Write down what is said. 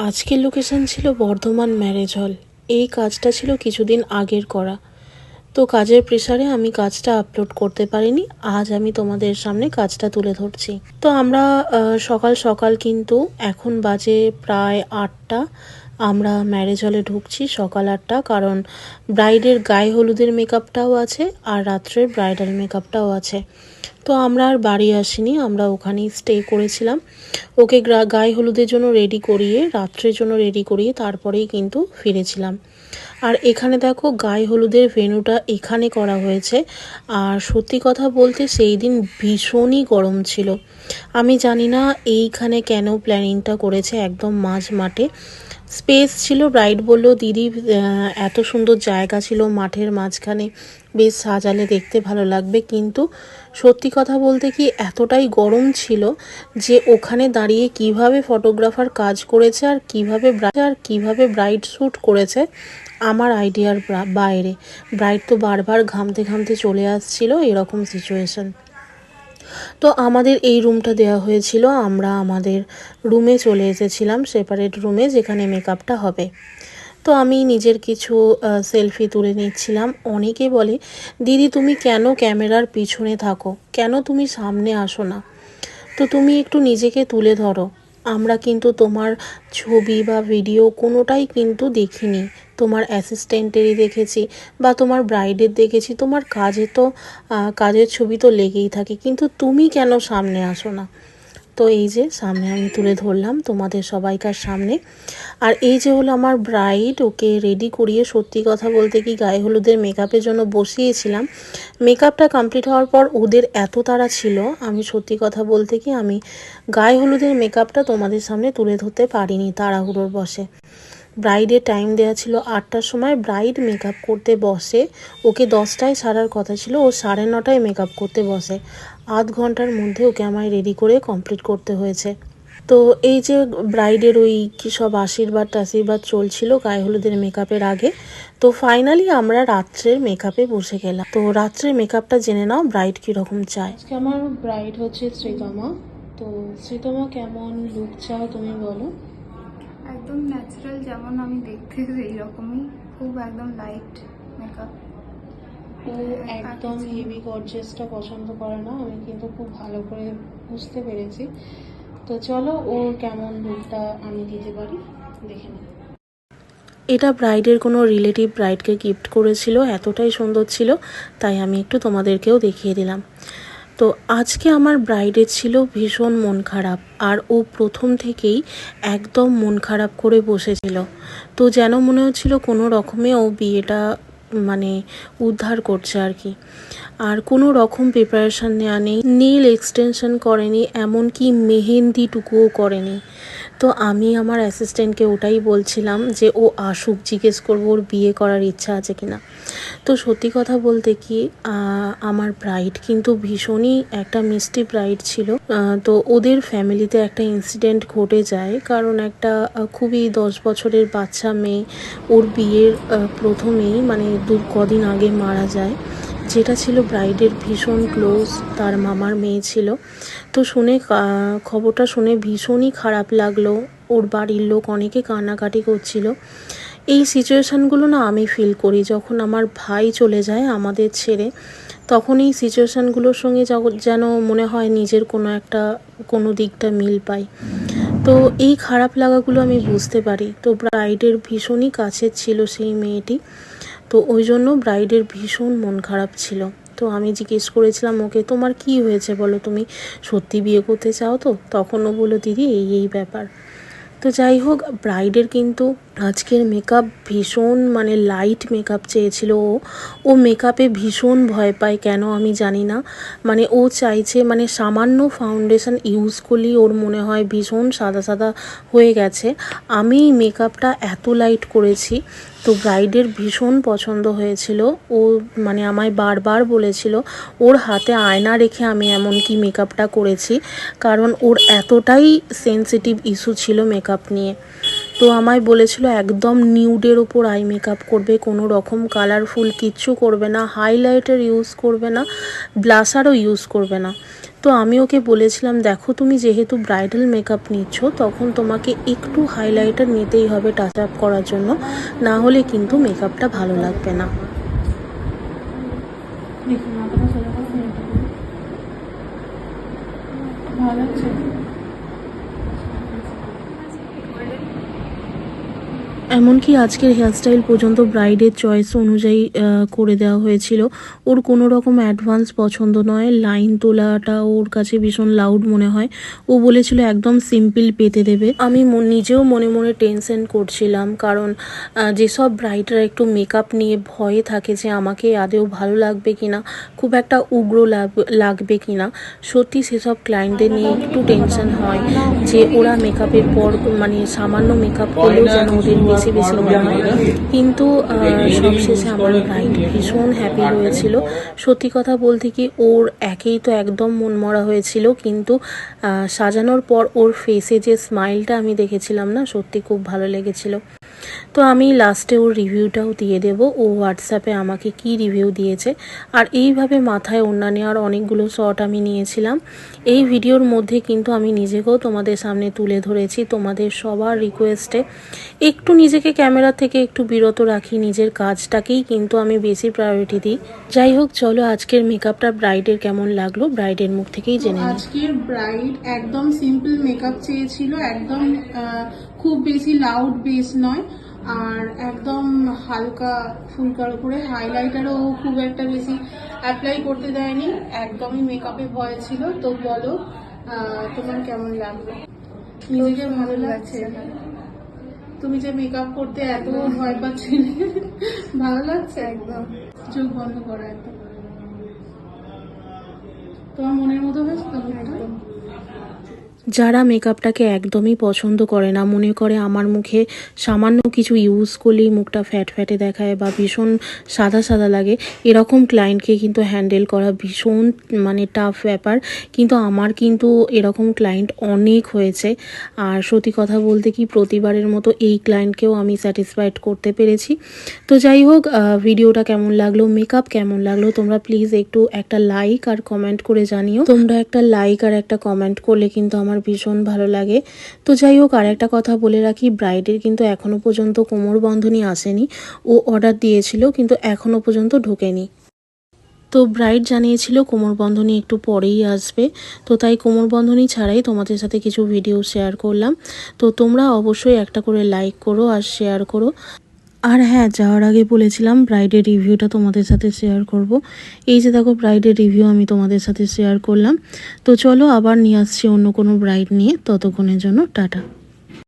আজকের লোকেশন ছিল Bardhaman marriage hall এই কাজটা ছিল কিছুদিন আগের করা। তো কাজের প্রেসারে আমি কাজটা আপলোড করতে পারিনি। আজ আমি তোমাদের সামনে কাজটা তুলে ধরছি। তো আমরা সকাল সকাল কিন্তু এখন বাজে প্রায় আটটা। আমরা ম্যারেজ হলে ঢুকছি সকাল আটটা, কারণ ব্রাইডের গায়ে হলুদের মেকআপটাও আছে আর রাত্রের ব্রাইডাল মেকআপটাও আছে। তো আমরা আর বাড়ি আসিনি, আমরা ওখানেই স্টে করেছিলাম। ওকে গায়ে হলুদের জন্য রেডি করিয়ে, রাত্রের জন্য রেডি করিয়ে তারপরেই কিন্তু ফিরেছিলাম। আর এখানে দেখো গায়ে হলুদের ভেনুটা এখানে করা হয়েছে। আর সত্যি কথা বলতে সেই দিন ভীষণই গরম ছিল। আমি জানি না এইখানে কেন প্ল্যানিংটা করেছে একদম মাঝ মাঠে। স্পেস ছিল ব্রাইড বলল, দিদি এত সুন্দর জায়গা ছিল মাঠের মাঝখানে। বেশ সাজালে দেখতে ভালো লাগবে। কিন্তু সত্যি কথা বলতে কি এতটাই গরম ছিল যে ওখানে দাঁড়িয়ে কীভাবে ফটোগ্রাফার কাজ করেছে আর কীভাবে আর কীভাবে ব্রাইড শ্যুট করেছে আমার আইডিয়ার বাইরে। ব্রাইড তো বারবার ঘামতে ঘামতে চলে আসছিল এরকম সিচুয়েশন তো আমাদের এই রুমটা দেওয়া হয়েছিল, আমরা আমাদের রুমে চলে এসেছিলাম সেপারেট রুমে যেখানে মেকআপটা হবে। তো আমি নিজের কিছু সেলফি তুলে নিচ্ছিলাম। অনেকে বলে, দিদি, তুমি কেন ক্যামেরার পিছনে থাকো? কেন তুমি সামনে আসো না? তো তুমি একটু নিজেকে তুলে ধরো। আমরা কিন্তু তোমার ছবি বা ভিডিও কোনোটাই কিন্তু দেখিনি। তোমার অ্যাসিস্ট্যান্টেরই দেখেছি বা তোমার ব্রাইডের দেখেছি। তোমার কাজে তো কাজের ছবি তো লেগেই থাকে। কিন্তু তুমি কেন সামনে আসো না? তো এই যে সামনে আমি তুলে ধরলাম তোমাদের সবাইকার সামনে। আর এই যে হলো আমার ব্রাইড ওকে রেডি করিয়ে সত্যি কথা বলতে কি গায়ে হলুদের মেকআপের জন্য বসিয়েছিলাম। মেকআপটা কমপ্লিট হওয়ার পর ওদের এত তাড়া ছিল, আমি সত্যি কথা বলতে কি আমি গায়ে হলুদের মেকআপটা তোমাদের সামনে তুলে ধরতে পারিনি তাড়াহুড়োর বসে ব্রাইডের টাইম দেওয়া ছিল আটটার সময় ব্রাইড মেকআপ করতে বসে, ওকে দশটায় সারার কথা ছিল, ও সাড়ে নটায় মেকআপ করতে বসে। আধ ঘণ্টার মধ্যে ওকে আমায় রেডি করে কমপ্লিট করতে হয়েছে। তো এই যে ব্রাইডের ওই কি সব আশীর্বাদ টাশীর্বাদ চলছিল গায়ে হলুদের মেকআপের আগে তো ফাইনালি আমরা রাত্রের মেকআপে বসে গেলাম। তো রাত্রের মেকআপটা জেনে নাও ব্রাইড কীরকম চায়। আজকে আমার ব্রাইড হচ্ছে শ্রীতমা। তো শ্রীতমা কেমন লুক চাও তুমি বলো? একদম ন্যাচারাল যেমন আমি দেখতে সেই রকমই খুব একদম লাইট মেকআপ ও একদম হেভি গর্জেসটা পছন্দ করে না, আমি কিন্তু খুব ভালো করে বুঝতে পেরেছি। তো চলো ওর কেমন লুকটা আমি দিতে পারি, দেখে নিই। এটা ব্রাইডের কোনো রিলেটিভ ব্রাইডকে গিফট করেছিল, এতটাই সুন্দর ছিল, তাই আমি একটু তোমাদেরকেও দেখিয়ে দিলাম। তো আজকে আমার ব্রাইডের ছিল ভীষণ মন খারাপ, আর ও প্রথম থেকেই একদম মন খারাপ করে বসেছিল। তো যেন মনে হচ্ছিল কোনো রকমে ও বিয়েটা মানে উদ্ধার করছে আর কি। আর কোনো রকম প্রিপারেশান নেওয়া নেই নীল এক্সটেনশন করেনি, এমনকি মেহেন্দিটুকুও করেনি। তো আমি আমার অ্যাসিস্ট্যান্টকে ওটাই বলছিলাম যে, ও আসুক, জিজ্ঞেস করব ওর বিয়ে করার ইচ্ছা আছে কি না তো সত্যি কথা বলতে কি আমার ব্রাইড কিন্তু ভীষণই একটা মিষ্টি ব্রাইড ছিল। তো ওদের ফ্যামিলিতে একটা ইনসিডেন্ট ঘটে যায়। কারণ একটা খুবই দশ বছরের বাচ্চা মেয়ে, ওর বিয়ের প্রথমেই মানে দু, কদিন আগে মারা যায়। যেটা ছিল ব্রাইডের ভীষণ ক্লোজ, তার মামার মেয়ে ছিল। তো শুনে খবরটা শুনে ভীষণই খারাপ লাগল। ওর বাড়ির লোক অনেকে কান্নাকাটি করছিল। এই সিচুয়েশানগুলো না আমি ফিল করি, যখন আমার ভাই চলে যায় আমাদের ছেড়ে, তখন এই সিচুয়েশানগুলোর সঙ্গে যেন মনে হয় নিজের কোনো একটা, কোনো দিকটা মিল পাই। তো এই খারাপ লাগাগুলো আমি বুঝতে পারি। তো ব্রাইডের ভীষণই কাছের ছিল সেই মেয়েটি। তো ওই জন্য ব্রাইডের ভীষণ মন খারাপ ছিল। তো আমি জিজ্ঞেস করেছিলাম, ওকে, তোমার কি হয়েছে বলো তুমি? সত্যি বিয়ে করতে চাও তো? তখনও বলো দিদি, এই এই ব্যাপার। তো যাই হোক ব্রাইডের কিন্তু আজকের মেকআপ ভীষণ মানে লাইট মেকআপ চেয়েছিল ও। ও মেকআপে ভীষণ ভয় পায় কেন আমি জানি না। মানে ও চাইছে মানে সামান্য ফাউন্ডেশন ইউজ করলেই ওর মনে হয় ভীষণ সাদা সাদা হয়ে গেছে। আমি মেকআপটা এত লাইট করেছি, তো ব্রাইডের ভীষণ পছন্দ হয়েছিল। ও মানে আমায় বারবার বলেছিল, ওর হাতে আয়না রেখে আমি এমনকি মেকআপটা করেছি। কারণ ওর এতটাই সেনসিটিভ ইস্যু ছিল মেকআপ নিয়ে। তো আমায় বলেছিল, একদম নিউডের ওপর আই মেকআপ করবে, কোনো রকম কালারফুল কিচ্ছু করবে না হাইলাইটার ইউজ করবে না ব্লাশারও ইউজ করবে না। তো আমি ওকে বলেছিলাম, দেখো তুমি যেহেতু ব্রাইডাল মেকআপ নিচ্ছ, তখন তোমাকে একটু হাইলাইটার নিতেই হবে টাচ আপ করার জন্য, না হলে কিন্তু মেকআপটা ভালো লাগবে না দেখুন মাথাটা সোজা করে নিয়ে এটা করুন। ভালো লাগছে এমনকি আজকের হেয়ারস্টাইল পর্যন্ত ব্রাইডের চয়েস অনুযায়ী করে দেওয়া হয়েছিল। ওর কোনো রকম অ্যাডভান্স পছন্দ নয়। লাইন তোলাটা ওর কাছে ভীষণ লাউড মনে হয়। ও বলেছিল, একদম সিম্পল পেতে দেবে। আমি নিজেও মনে মনে টেনশন করছিলাম, কারণ যেসব ব্রাইডরা একটু মেকআপ নিয়ে ভয়ে থাকে যে আমাকে আদেও ভালো লাগবে কিনা, খুব একটা উগ্র লাগ- লাগবে কিনা, সত্যি সেসব ক্লায়েন্টদের নিয়ে একটু টেনশন হয় যে ওরা মেকআপের পর মানে সামান্য মেকআপ করলেও যেন ওদের বেশি বেশি হয় কিন্তু সবশেষে আমার ক্লায়েন্ট ভীষণ হ্যাপি হয়েছিল। সত্যি কথা বলতে কি, ওর একেই তো একদম মন মরা হয়েছিল। কিন্তু সাজানোর পর ওর ফেসে যে স্মাইলটা আমি দেখেছিলাম না, সত্যি খুব ভালো লেগেছিল। তো আমি লাস্টে ওর রিভিউটাও দিয়ে দেব। ও হোয়াটসঅ্যাপে আমাকে কি রিভিউ দিয়েছে। আর এইভাবে মাথায় ওড়না নেওয়ার অনেকগুলো শট আমি নিয়েছিলাম। এই ভিডিওর মধ্যে কিন্তু আমি নিজেকেও তোমাদের সামনে তুলে ধরেছি। তোমাদের সবার রিকোয়েস্টে একটু নিজেকে ক্যামেরা থেকে একটু বিরত রাখি নিজের কাজটাকেই কিন্তু আমি বেশি প্রায়োরিটি দিই। যাই হোক চলো আজকের মেকআপটা ব্রাইডের কেমন লাগল? ব্রাইডের মুখ থেকেই জেনে আজকের ব্রাইড একদম সিম্পল মেকআপ চেয়েছিল একদম খুব বেশি লাউড বেস নয়। আর একদম হালকা ফুলকার উপরে হাইলাইটারও খুব একটা বেশি অ্যাপ্লাই করতে দেয়নি একদমই মেকআপে ভয় ছিল। তো বলো তোমার কেমন লাগল? নিজেকে ভালো লাগছে? তুমি যে মেকআপ করতে এত ভয় পাচ্ছিলে ভালো লাগছে? একদম। চোখ বন্ধ করা একদম। তোমার মনের মতো হয়েছে তো? একদম। যারা মেকআপটাকে একদমই পছন্দ করে না, মনে করে আমার মুখে সামান্য কিছু ইউজ করলেই মুখটা ফ্যাট ফ্যাটে দেখায় বা ভীষণ সাদা সাদা লাগে। এরকম ক্লায়েন্টকে কিন্তু হ্যান্ডেল করা ভীষণ মানে টাফ ব্যাপার। কিন্তু আমার কিন্তু এরকম ক্লায়েন্ট অনেক হয়েছে। আর সত্যি কথা বলতে কি, প্রতিবারের মতো এই ক্লায়েন্টকেও আমি স্যাটিসফাইড করতে পেরেছি। তো যাই হোক ভিডিওটা কেমন লাগল মেকআপ কেমন লাগল, তোমরা প্লিজ একটু একটা লাইক আর কমেন্ট করে জানিও। তোমরা একটা লাইক আর একটা কমেন্ট করলে কিন্তু আমার ভীষণ ভালো লাগে। তো যাই হোক আর একটা কথা বলে রাখি, ব্রাইডের কিন্তু এখনও পর্যন্ত কোমর বন্ধনী আসেনি। ও অর্ডার দিয়েছিল, কিন্তু এখনও পর্যন্ত ঢোকেনি। তো ব্রাইড জানিয়েছিল কোমরবন্ধনী একটু পরেই আসবে। তো তাই কোমরবন্ধনী ছাড়াই তোমাদের সাথে কিছু ভিডিও শেয়ার করলাম। তো তোমরা অবশ্যই একটা করে লাইক করো আর শেয়ার করো। আর হ্যাঁ যাওয়ার আগে বলেছিলাম ব্রাইডের রিভিউটা তোমাদের সাথে শেয়ার করব। এই যে দেখো ব্রাইডের রিভিউ আমি তোমাদের সাথে শেয়ার করলাম। তো চলো আবার নিয়ে আসছি অন্য কোনো ব্রাইড নিয়ে। ততক্ষণের জন্য টাটা।